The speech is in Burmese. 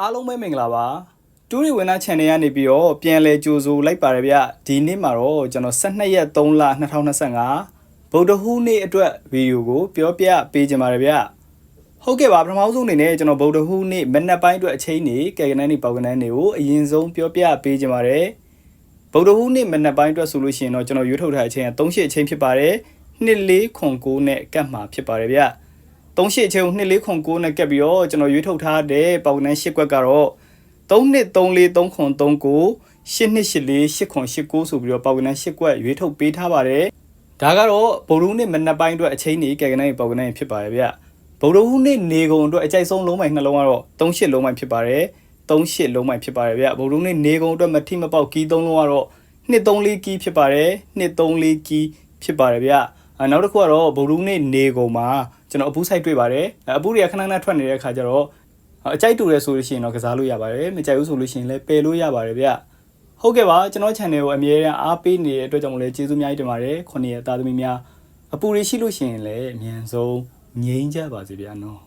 အားလုံးပဲမင်္ဂလာပါတူရီဝင်နာ channel ကနေပြီးတော့ပြန်လဲကြိုဆိုလိုက်ပါတယ်ဗျဒီနေ့မှာတော့ကျွန်တော်12ရက်3လ2025ဗုဒ္ဓဟူးနေ့အတွက်ဗီဒီယိုကိုပြောပြပေးကြပါရဗျဟုတ်ကဲ့ပါပထမဆုံးအနေနဲ့ကျွန်တော်ဗုဒ္ဓဟူးနေ့မနက်ပိုင်းအတွက်အချိန်နေကဲကနန်းနေပေါကနန်းတွေကိုအရင်ဆုံးပြောပြပေးကြပါရဗုဒ္ဓဟူးနေ့မနက်ပိုင်းအတွက်ဆိုလို့ရှိရင်တော့ကျွန်တော်ရွေးထုတ်ထားတဲ့အချိန်က3ရှစ်အချိန်ဖြစ်ပါတယ်2409နဲ့ကတ်မှာဖြစ်ပါတယ်ဗျ 3ရှစ်အချိန်ကို2409နဲ့ကတ်ပြီးတော့ကျွန်တော်ရွေးထုတ်ထားတဲ့ပေါကနန်း၈ကွက်ကတော့32343939 82848989ဆိုပြီးတော့ပေါကနန်း၈ကွက်ရွေးထုတ်ပေးထားပါတယ်ဒါကတော့ဗုဒ္ဓဟူးနေ့မနက်ပိုင်းအတွက်အချိန်ကြီးကဲကနန်းပေါကနန်းဖြစ်ပါတယ်ဗျဗုဒ္ဓဟူးနေ့နေကုန်အတွက်အကြိုက်ဆုံးလုံးမိုင်နှလုံးကတော့38လုံးမိုင်ဖြစ်ပါတယ်38လုံးမိုင်ဖြစ်ပါတယ်ဗျဗုဒ္ဓဟူးနေ့နေကုန်အတွက်မထိမပေါက်ကီး3လုံးကတော့234ကီးဖြစ်ပါတယ်234ကီးဖြစ်ပါတယ်ဗျအဲနောက်တစ်ခုကတော့ဗုဒ္ဓဟူးနေ့နေကုန်မှာ ကျွန်တော်အပူးဆိုင်တွေ့ပါတယ်အပူတွေကခဏခဏထွက်နေတဲ့အခါကျတော့အကြိုက်တူရဲဆိုလို့ရှိရင်တော့ကစားလို့ရပါတယ်မကြိုက်ဘူးဆိုလို့ရှိရင်လည်းပယ်လို့ရပါတယ်ဗျဟုတ်ကဲ့ပါကျွန်တော် channel ကိုအမြဲတမ်းအားပေးနေတဲ့အတွက်ကြောင့်မလဲကျေးဇူးအများကြီးတင်ပါတယ်ခုနှစ်ရက်သားသမီးများအပူတွေရှိလို့ရှိရင်လည်းအမြန်ဆုံးငြိမ်းကြပါစေဗျာနော်